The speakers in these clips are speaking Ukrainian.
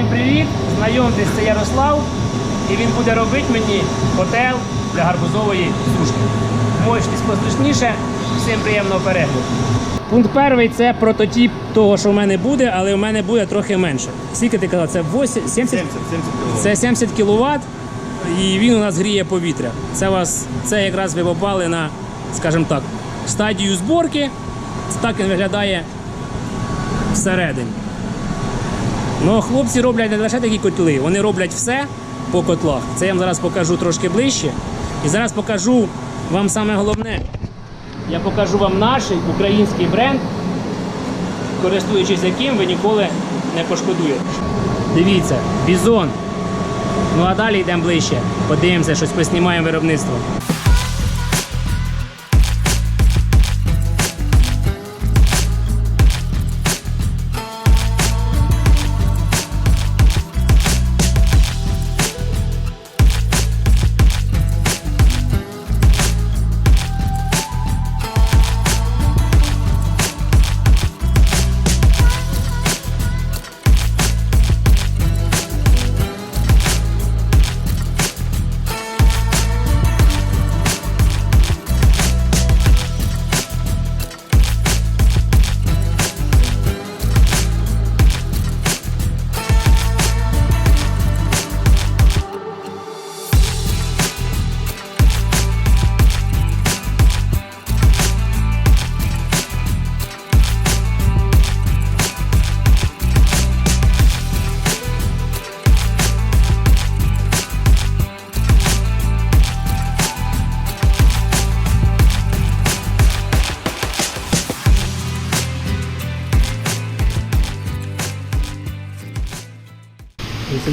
Всім привіт! Знайомтесь, це Ярослав. І він буде робити мені котел для гарбузової сушки. Мочтесь послушніше, всім приємного перегляду. Пункт перший це прототип того, що в мене буде, але в мене буде трохи менше. Скільки ти казав? Це 8, 70? 70, 70 кг. Це 70 кВт, і він у нас гріє повітря. Це вас, це якраз ви попали на, скажімо так, стадію зборки. Так він виглядає всередині. Ну, хлопці роблять не лише такі котли, вони роблять все по котлах. Це я вам зараз покажу трошки ближче. І зараз покажу вам саме головне. Я покажу вам наш український бренд, користуючись яким ви ніколи не пошкодуєте. Дивіться, бізон. Ну а далі йдемо ближче. Подивимося, щось поснімаємо виробництво.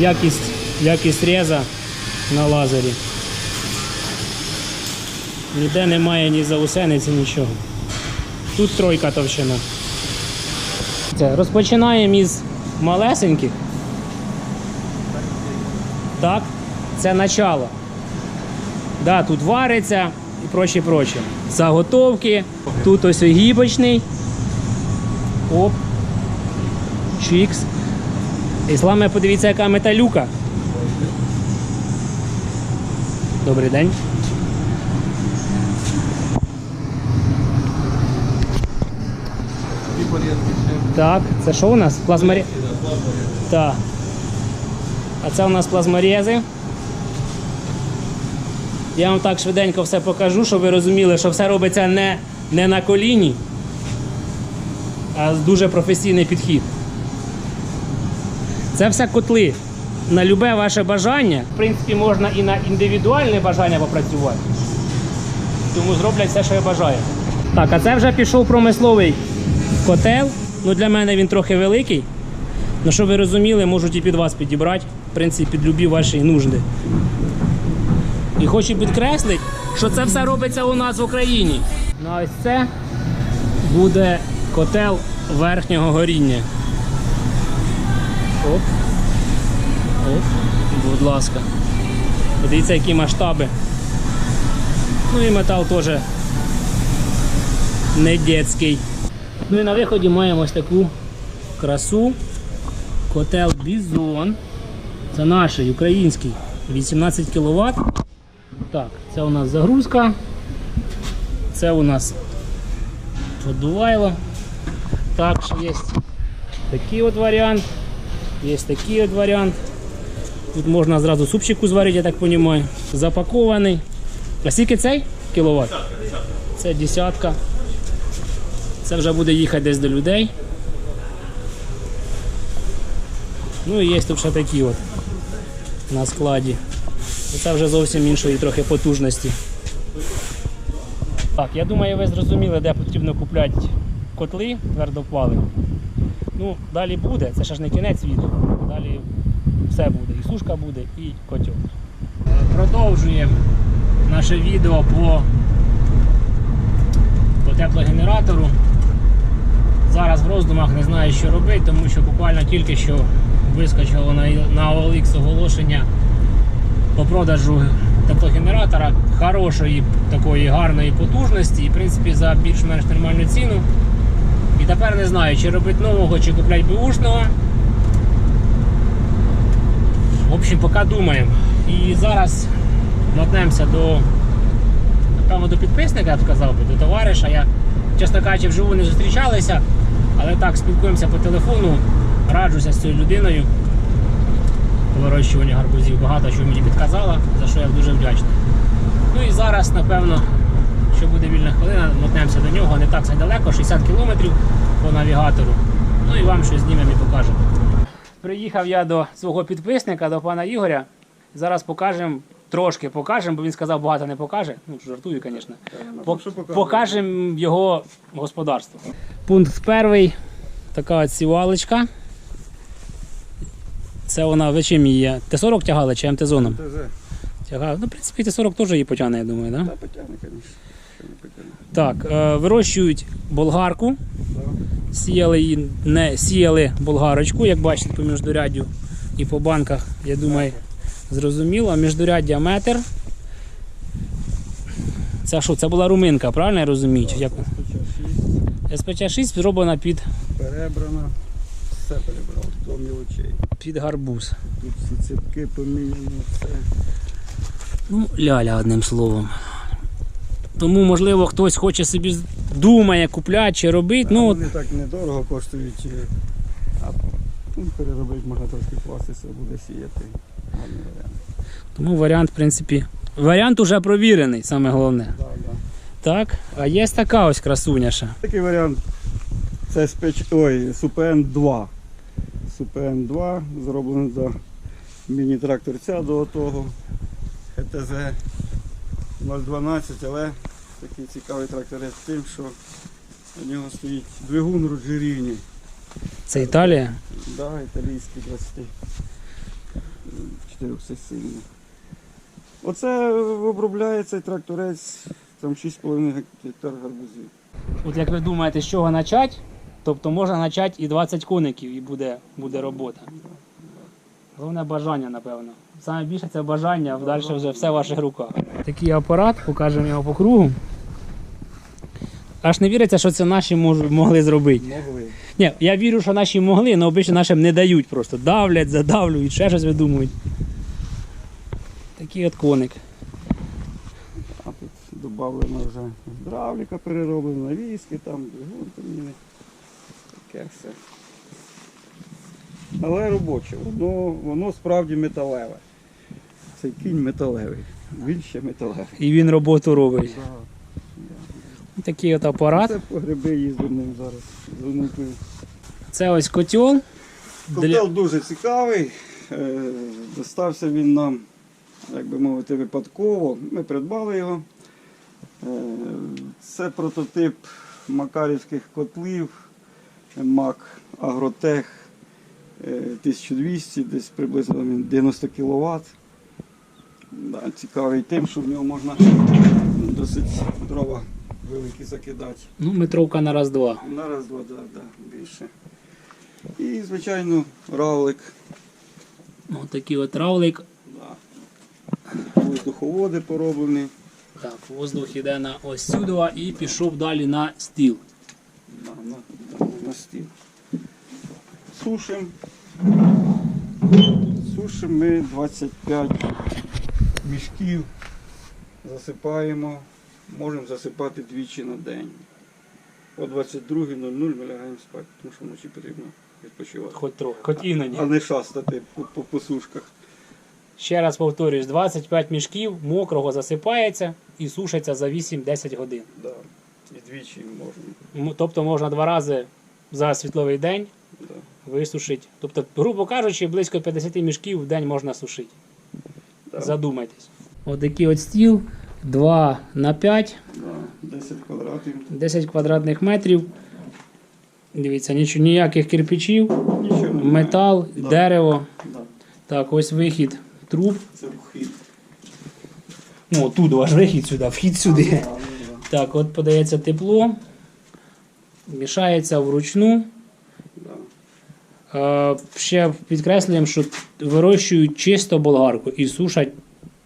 Якість, якість реза на лазері. Ніде немає ні заусениці, нічого. Тут тройка товщина. Розпочинаємо із малесеньких. Так, це начало. Да, тут вариться і проче, проче. Заготовки. Тут ось гібочний. Оп. Чікс. І сламе, подивіться, яка металюка. Добрий день. Так, це що у нас? Плазморі... Так. А це у нас плазморези. Я вам так швиденько все покажу, щоб ви розуміли, що все робиться не, не на коліні, а дуже професійний підхід. Це все котли. На любе ваше бажання. В принципі, можна і на індивідуальне бажання попрацювати. Тому зроблять все, що я бажаю. Так, а це вже пішов промисловий котел. Ну, для мене він трохи великий. Ну, щоб ви розуміли, можуть і під вас підібрати, в принципі, під любі ваші нужди. І хочу підкреслити, що це все робиться у нас в Україні. Ну а ось це буде котел верхнього горіння. Оп. Оп. Будь ласка. Подивіться, які масштаби. Ну і метал теж не дитячий. Ну і на виході маємо ось таку красу. Котел Бізон. Це наш український 18 кВт. Так, це у нас загрузка. Це у нас подувайло. Так, є такий от варіант. Є такий от варіант. Тут можна зразу супчику зварити, я так розумію. Запакований. А скільки цей кіловат? Це десятка. Це вже буде їхати десь до людей. Ну і є тут ще такі от на складі. І Це вже зовсім іншої трохи потужності. Так, я думаю, ви зрозуміли, де потрібно купляти котли твердопаливні. Ну, далі буде, це ще ж не кінець відео. Далі все буде. І сушка буде, і котел. Продовжуємо наше відео по, по теплогенератору. Зараз в роздумах не знаю, що робити, тому що буквально тільки що вискочило на, на OLX оголошення по продажу теплогенератора хорошої, такої гарної потужності і в принципі за більш-менш нормальну ціну. Тепер не знаю, чи робити нового, чи купляти бушного. общем, поки думаємо. І зараз мотнемося до, напевно, до підписника, я б сказав би, до товариша. Я, чесно кажучи, вживу не зустрічалися, але так, спілкуємося по телефону, раджуся з цією людиною по вирощуванню гарбузів. Багато чого мені підказала, за що я дуже вдячний. Ну і зараз, напевно, що буде вільна хвилина, мотнемося до нього не так це далеко, 60 кілометрів по навігатору. Ну і вам щось знімемо і покажемо. Приїхав я до свого підписника, до пана Ігоря. Зараз покажемо, трошки покажемо, бо він сказав, багато не покаже. Ну, жартую, звісно. Покажемо його господарство. Пункт перший. Така от сівалочка. Це вона ви чим її? є? Т-40 тягали чи МТ-зоном? ТЗ. Тягали. Ну, в принципі, Т-40 теж її потягне, я думаю, так? Да? Та потягне, звісно. Так, е, вирощують болгарку. Сіяли, її- не, сіяли болгарочку, як бачите, по міждуряддю і по банках, я думаю, зрозуміло. Міждуряддя метр. Це що, це була руминка, правильно я розумію? Як? Спочатку 6 СПЧ-6 зроблена під, перебрано. Все перебрав, до мілочей. під гарбуз. Тут всі ципки поміняно, все. Ну, ляля, одним словом. Тому, можливо, хтось хоче собі думає купляти чи робити. Ну, вони так недорого коштують. е, А ну, переробити можна трошки класися, буде сіяти. Тому варіант, в принципі, варіант уже провірений, саме головне. Да, да. Так, а є така ось красуняша. Такий варіант. Це спеч... Ой, Супен 2. Супен 2 зроблений до міні-тракторця до того. ХТЗ 012, але такий цікавий тракторець тим, що у нього стоїть двигун Руджеріні. Це Італія. Да, італійський 24 сильний. Оце обробляє цей тракторець там 6,5 гектар гарбузів. От як ви думаєте, з чого почати? Тобто можна почати і 20 коників, і буде, буде робота. Головне бажання, напевно. Саме більше це бажання, а далі вже все в ваших руках. Такий апарат, покажемо його по кругу. Аж не віриться, що це наші мож- могли зробити. Могли. Ні, я вірю, що наші могли, але обично нашим не дають просто. Давлять, задавлюють, ще щось видумують. Такий от коник. А тут додавлено вже гідравліка перероблена, віски, там двигун. Таке все. Але робоче, воно, воно справді металеве. Цей кінь металевий. Він ще металевий. І він роботу робить. Такий от апарат. Це по гриби їздив ним зараз. Це ось котел. Для... Котел дуже цікавий. Е, Достався він нам, як би мовити, випадково. Ми придбали його. Е, Це прототип макарівських котлів Мак Агротех 1200, десь приблизно 90 кВт. Да, цікавий тим, що в нього можна досить дрова великі закидати. Ну, метровка на раз-два. На раз, два, да, да, більше. І, звичайно, равлик. Ось такий от равлик. Да. Воздуховоди пороблені. Так, воздух іде на ось сюди і пішов далі на стіл. Да, на, там, на стіл. Сушим. Сушим ми 25 мішків. Засипаємо. Можемо засипати двічі на день. О 22.00 ми лягаємо спати, тому що вночі потрібно відпочивати. Хоч трохи, хоч іноді. А не шастати по, по, по сушках. Ще раз повторюсь, 25 мішків мокрого засипається і сушиться за 8-10 годин. Да. І двічі можна. М- Тобто можна два рази за світловий день Да. Висушити. Тобто, грубо кажучи, близько 50 мішків в день можна сушити. Да. Задумайтесь. Отакий от стіл 2 на 5, 10 квадратів. 10 квадратних метрів. Дивіться, нічого, ніяких кирпичів, Нічого метал, Да. дерево. Да. Так, ось вихід труб. Це вхід. Ну, тут ваш вихід сюди, вхід сюди. Да, да. Так, от подається тепло, мішається вручну. Е, ще підкреслюємо, що вирощують чисто болгарку і сушать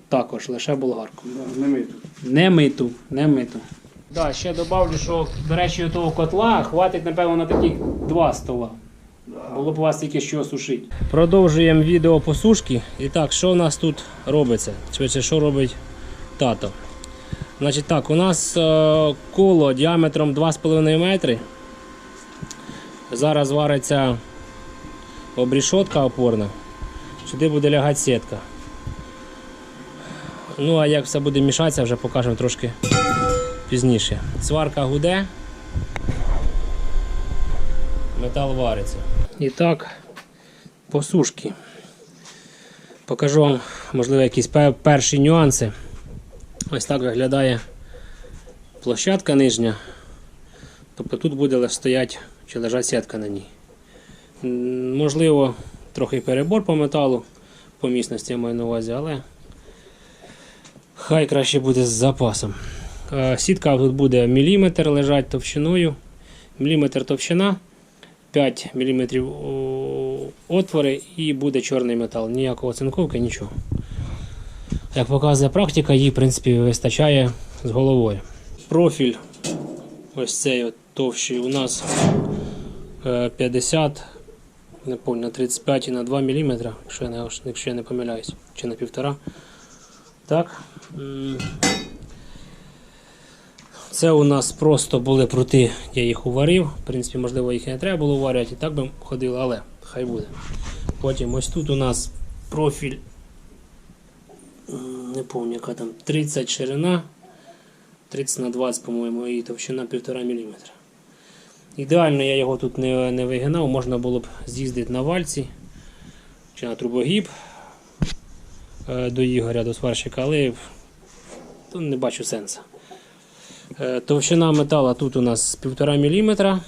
також лише болгарку. Да, не ми тут. Не миту, не миту. Да, ще добавлю, що, до речі, того котла хватить, напевно, на таких два стола. Було б у вас тільки що сушити. Продовжуємо відео по сушки. І так, що у нас тут робиться? Швидше, що робить тато? Значить так, у нас е, коло діаметром 2,5 метри. Зараз вариться обрішотка опорна. Сюди буде лягати сітка. Ну а як все буде мішатися, вже покажемо трошки пізніше. Сварка гуде, метал вариться. І так, по сушки. Покажу вам, можливо, якісь перші нюанси. Ось так виглядає площадка нижня. Тобто тут буде лише стоять чи лежать сітка на ній. Можливо, трохи перебор по металу, по міцності я маю на увазі, але хай краще буде з запасом. Е, Сітка тут буде міліметр лежать товщиною. Міліметр товщина, 5 мм отвори і буде чорний метал. Ніякого цинковки, нічого. Як показує практика, їй в принципі вистачає з головою. Профіль ось цей от товщий у нас е, 50, не пам'ятаю, на 35 і на 2 мм, якщо я не, якщо я не помиляюсь, чи на півтора. Так. Це у нас просто були прути, я їх уварив. В принципі, можливо, їх не треба було уварювати, і так би ходило, але хай буде. Потім ось тут у нас профіль, не пам'ятаю, яка там 30 ширина, 30 на 20, по-моєму, і товщина 1,5 мм. Ідеально я його тут не, не вигинав, можна було б з'їздити на вальці чи на трубогіб е, до Ігоря, до сварщика, але то не бачу сенсу. Е, Товщина метала тут у нас 1,5 мм.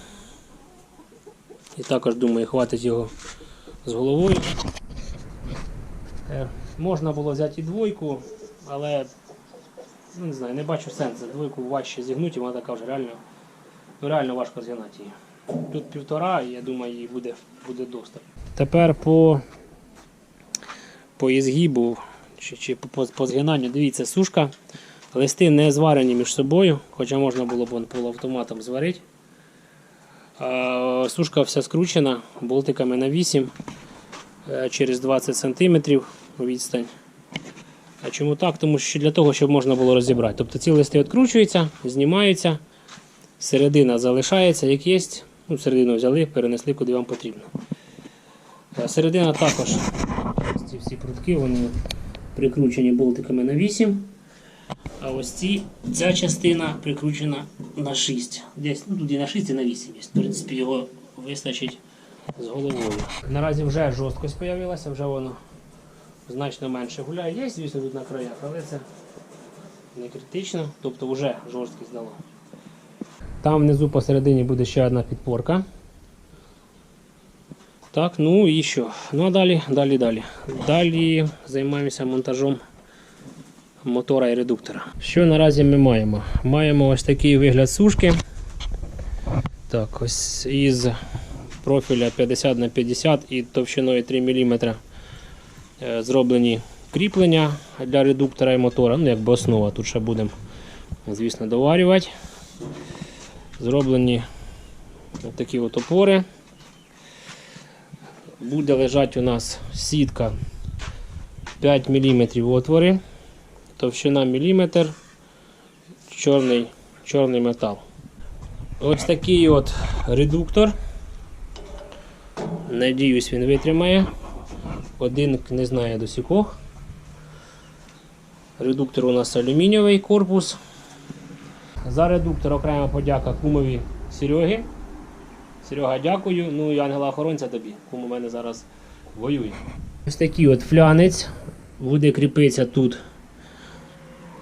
І також думаю, хватить його з головою. Е, Можна було взяти і двойку, але ну, не знаю, не бачу сенсу. Двойку важче зігнути, вона така вже реально, ну, реально важко зігнати її. Тут півтора, і я думаю, її буде, буде достатньо. Тепер по, по ізгибу чи, чи по, по, згинанню, дивіться, сушка. Листи не зварені між собою, хоча можна було б полуавтоматом зварити. Сушка вся скручена болтиками на 8 е, через 20 см відстань. А чому так? Тому що для того, щоб можна було розібрати. Тобто ці листи відкручуються, знімаються, середина залишається, як є. Ну, середину взяли, перенесли куди вам потрібно. Е, Середина також. Ось Ці всі прутки вони прикручені болтиками на 8. А ось ці, ця частина прикручена на 6. Десь, ну тут і на 6, і на 8 є. В принципі, його вистачить з головою. Наразі вже жорсткость з'явилася, вже воно значно менше гуляє. Є, звісно, тут на краях, але це не критично, тобто вже жорсткість дало. Там внизу посередині буде ще одна підпорка. Так, ну і що? Ну а далі, далі, далі. Далі займаємося монтажом мотора і редуктора. Що наразі ми маємо? Маємо ось такий вигляд сушки. Так, ось із профіля 50 на 50 і товщиною 3 мм е, зроблені кріплення для редуктора і мотора. Ну, якби основа. Тут ще будемо, звісно, доварювати. Зроблені такі от опори. Буде лежати у нас сітка 5 мм отвори товщина міліметр, чорний, чорний метал. Ось такий от редуктор. Надіюсь, він витримає. Один не знає до сікох. Редуктор у нас алюмінієвий корпус. За редуктор окрема подяка кумові Сереги. Серега, дякую. Ну і ангела охоронця тобі. Кум у мене зараз воює. Ось такий от флянець буде кріпитися тут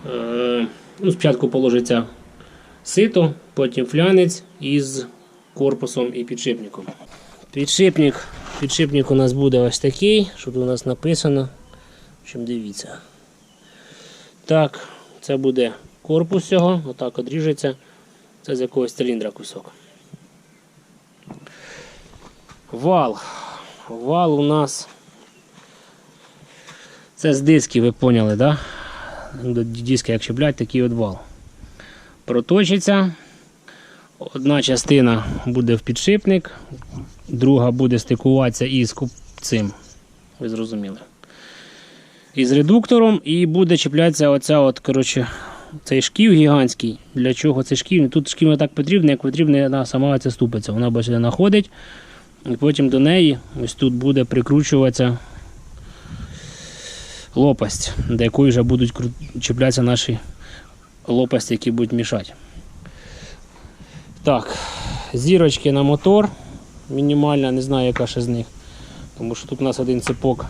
Е, ну, Спочатку положиться сито, потім флянець із корпусом і підшипником. Підшипник, підшипник у нас буде ось такий, що тут у нас написано. В дивіться. Так, це буде корпус цього, отак одріжеться. Це з якогось циліндра кусок. Вал. Вал у нас. Це з дисків, ви поняли? Да? до диска, як чіплять, такий от вал. Проточиться. Одна частина буде в підшипник, друга буде стикуватися із цим. Ви зрозуміли. Із редуктором і буде чіплятися оця от, коротше, цей шків гігантський. Для чого цей шків? Тут шків не так потрібно, як потрібно, вона сама ця ступиця. Вона бо сюди знаходить. І потім до неї ось тут буде прикручуватися лопасть, до якої вже будуть чіплятися наші лопасті, які будуть мішати. Так, зірочки на мотор. Мінімальна, не знаю, яка ще з них. Тому що тут у нас один цепок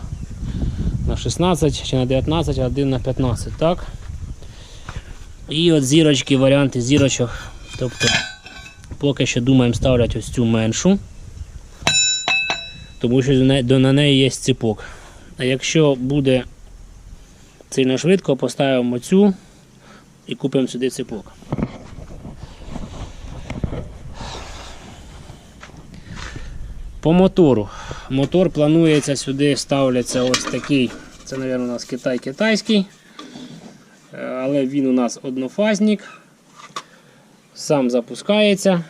на 16 чи на 19, а один на 15. Так? І от зірочки, варіанти зірочок. Тобто, поки що думаємо ставляти ось цю меншу, тому що на неї є цепок. А якщо буде сильно швидко, поставимо цю і купимо сюди цепок. По мотору. Мотор планується сюди, ставляться ось такий. Це, мабуть, у нас Китай китайський. Е, Але він у нас однофазник. Сам запускається.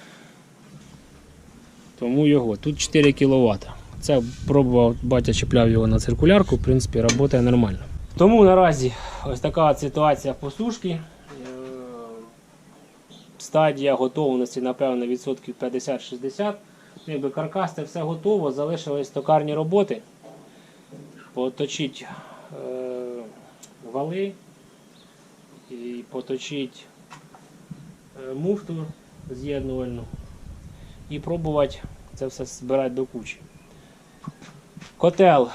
Тому його. Тут 4 кВт. Це пробував, батя чіпляв його на циркулярку, в принципі, працює нормально. Тому наразі ось така ситуація по сушки. Е, Стадія готовності, напевно, відсотків 50-60. Ну, Якби каркас це все готово, залишились токарні роботи. Поточить е, вали і поточить е, муфту з'єднувальну і пробувати це все збирати до кучі. Котел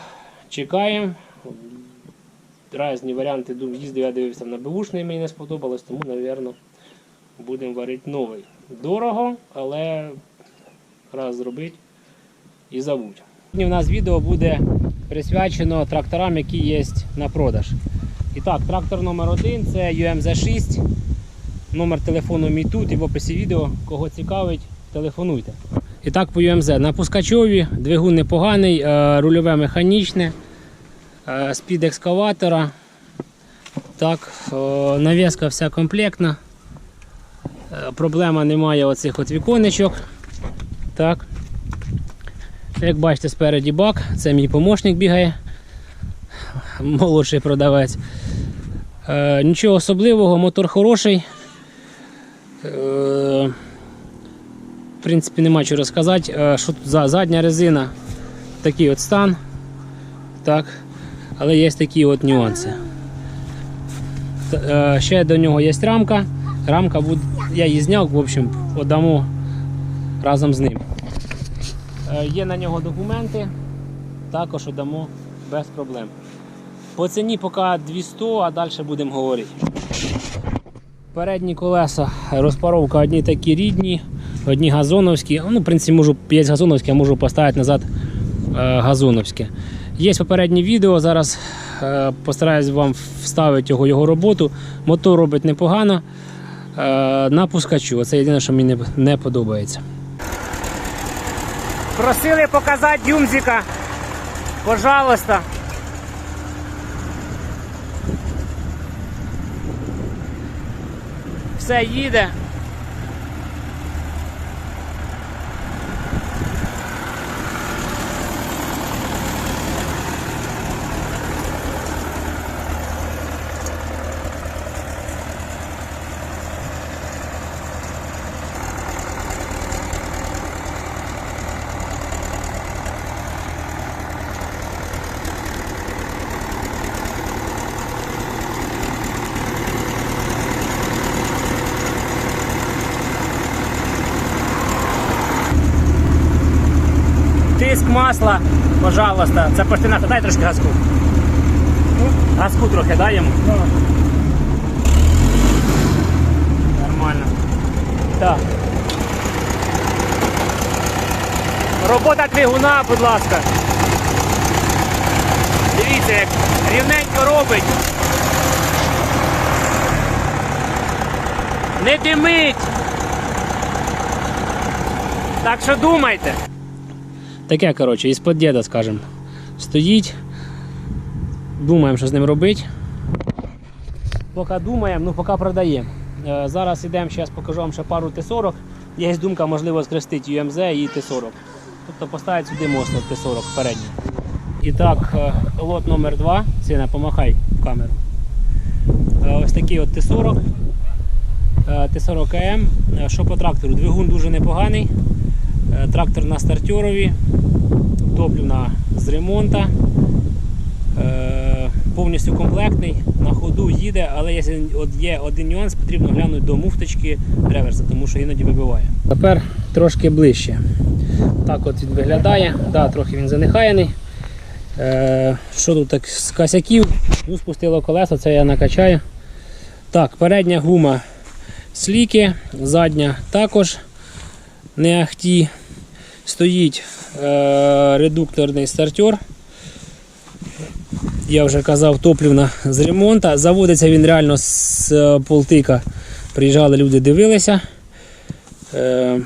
чекаємо. Різні варіанти їздив, я дивився на бушний, мені не сподобалось, тому, мабуть, будемо варити новий. Дорого, але раз зробити і забудь. Сьогодні у нас відео буде присвячено тракторам, які є на продаж. І так, трактор номер один це UMZ6. Номер телефону мій тут і в описі відео. Кого цікавить, телефонуйте. І так, по UMZ. На пускачові двигун непоганий, е, рульове механічне, е, спід екскаватора. Так, навіска вся комплектна. Е, Проблема немає оцих от віконечок. Так. Як бачите, спереді бак, це мій помощник бігає, молодший продавець. Е, нічого особливого, мотор хороший. Е, в принципі, нема чого розказати. Е, що тут за задня резина, такий от стан. Так. Але є такі от нюанси. Ще до нього є рамка. Рамка я її зняв, в общем, подамо разом з ним. Є на нього документи, також дамо без проблем. По ціні поки 200, а далі будемо говорити. Передні колеса, розпаровка одні такі рідні, одні газоновські. Ну, в принципі, можу 5 газоновські, а можу поставити назад е, газоновське. Є попереднє відео, зараз е, постараюсь вам вставити його, його роботу. Мотор робить непогано. Е, на пускачу. Це єдине, що мені не, подобається. Просили показати Юмзика. Пожалуйста. Все масла, пожалуйста. Це паштинато, дай трошки газку. Газку трохи йому. Нормально. Так. Робота двигуна, будь ласка. Дивіться, як рівненько робить. Не димить. Так що думайте. Таке, коротше, із-под діда, скажімо. Стоїть. Думаємо, що з ним робити. Поки думаємо, ну поки продаємо. Е, Зараз йдемо, зараз покажу вам ще пару Т-40. є думка, можливо, скрестити UMZ і Т-40. Тобто поставити сюди мост Т-40 передній. І так, е, лот номер 2 Сина, помахай в камеру. Е, Ось такий от Т-40. Е, Т-40 АМ. Е, Що по трактору? Двигун дуже непоганий. Е, Трактор на стартерові, топлівна з ремонта. Е, Повністю комплектний, на ходу їде, але є, один нюанс, потрібно глянути до муфточки реверса, тому що іноді вибиває. Тепер трошки ближче. Так от він виглядає. Да, трохи він занехаяний. Е, що тут так з косяків? Ну, спустило колесо, це я накачаю. Так, передня гума сліки, задня також не ахті. Стоїть е, редукторний стартер. Я вже казав, топлівна з ремонту. Заводиться він реально з е, полтика. Приїжджали люди, дивилися. Е,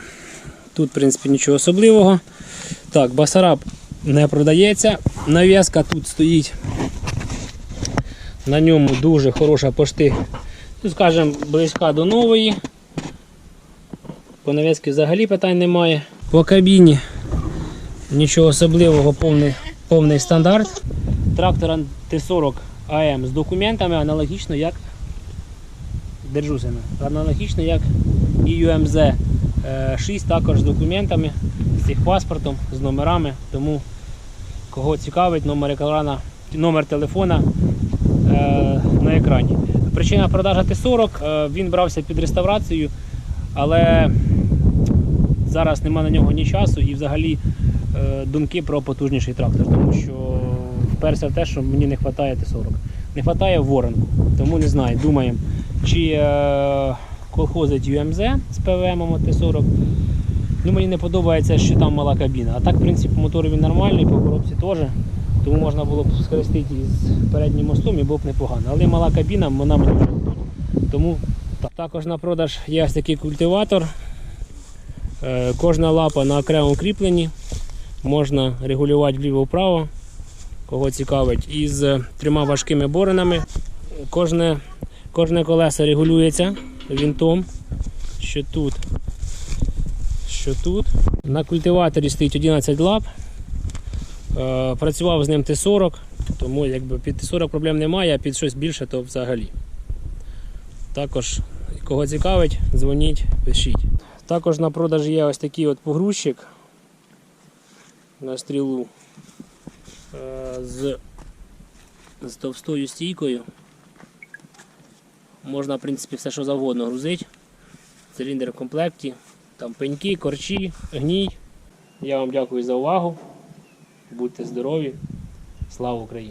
тут, в принципі, нічого особливого. Так, басараб не продається. Нав'язка тут стоїть. На ньому дуже хороша пошти. Ну, скажімо, близька до нової. По нав'язці взагалі питань немає. По кабіні нічого особливого, повний, повний стандарт. Трактор Т-40 АМ з документами аналогічно як Держусина. Аналогічно як і UMZ 6 також з документами, з техпаспортом, з номерами. Тому кого цікавить, номер екрана, номер телефона е, на екрані. Причина продажу Т-40, е, він брався під реставрацію, але зараз нема на нього ні часу і взагалі е, думки про потужніший трактор, тому що вперся в те, що мені не вистачає Т-40. Не вистачає воронку, тому не знаю, думаємо, чи е, колхозить UMZ з ПВМ Т-40. Ну, мені не подобається, що там мала кабіна. А так, в принципі, мотор він нормальний, по коробці теж. Тому можна було б скористити з переднім мостом і було б непогано. Але мала кабіна, вона мені вже тут. Тому так. також на продаж є ось такий культиватор. Е, Кожна лапа на окремому кріпленні. Можна регулювати вліво-вправо, кого цікавить, із е, трьома важкими боренами. Кожне, кожне колесо регулюється вінтом, що тут, що тут. На культиваторі стоїть 11 лап. Е, Працював з ним Т-40, тому якби під Т-40 проблем немає, а під щось більше, то взагалі. Також, кого цікавить, дзвоніть, пишіть. Також на продаж є ось такий от погрузчик на стрілу е, з, з товстою стійкою. Можна, в принципі, все що завгодно грузити. Циліндр в комплекті, там пеньки, корчі, гній. Я вам дякую за увагу. Будьте здорові. Слава Україні!